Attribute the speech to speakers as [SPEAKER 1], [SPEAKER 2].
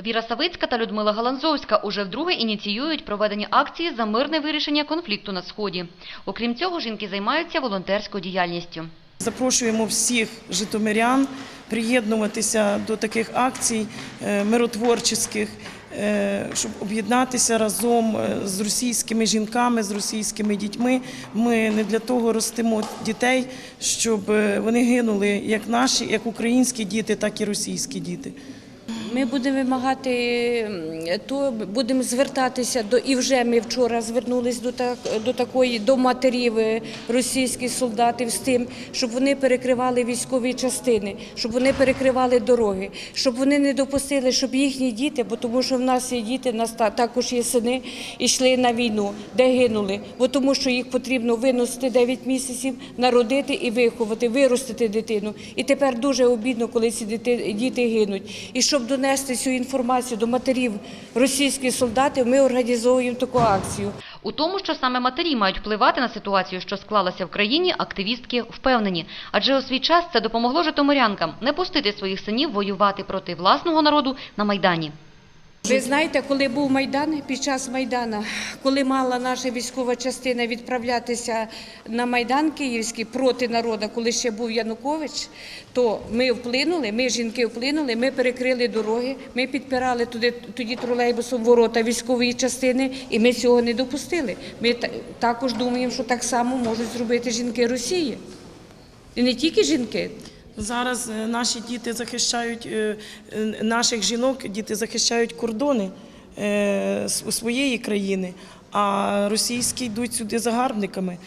[SPEAKER 1] Віра Савицька та Людмила Галанзовська уже вдруге ініціюють проведення акції за мирне вирішення конфлікту на Сході. Окрім цього, жінки займаються волонтерською діяльністю.
[SPEAKER 2] Запрошуємо всіх житомирян приєднуватися до таких акцій е, миротворчих, е, щоб об'єднатися разом е, з російськими жінками, з російськими дітьми. Ми не для того ростимо дітей, щоб вони гинули як наші, як українські діти, так і російські діти.
[SPEAKER 3] Ми будемо вимагати, то будемо звертатися до і вже ми вчора звернулись до так до такої до матерів е, російських солдатів з тим, щоб вони перекривали військові частини, щоб вони перекривали дороги, щоб вони не допустили, щоб їхні діти, бо тому що в нас є діти, в нас також є сини, йшли на війну, де гинули, бо тому що їх потрібно виносити 9 місяців, народити і виховати, виростити дитину. І тепер дуже обідно, коли ці діти, гинуть. І щоб донести цю інформацію до матерів російських солдатів, ми організовуємо таку акцію.
[SPEAKER 1] У тому, що саме матері мають впливати на ситуацію, що склалася в країні, активістки впевнені. Адже у свій час це допомогло житомирянкам не пустити своїх синів воювати проти власного народу на Майдані.
[SPEAKER 3] Ви знаєте, коли був Майдан, під час Майдана, коли мала наша військова частина відправлятися на Майдан Київський проти народу, коли ще був Янукович, то ми вплинули, ми жінки вплинули, ми перекрили дороги, ми підпирали туди тоді тролейбусом ворота військової частини, і ми цього не допустили. Ми також думаємо, що так само можуть зробити жінки Росії. І не тільки жінки.
[SPEAKER 2] Зараз е, наші діти захищають е, е, наших жінок, діти захищають кордони с- своєї країни, а російські йдуть сюди загарбниками.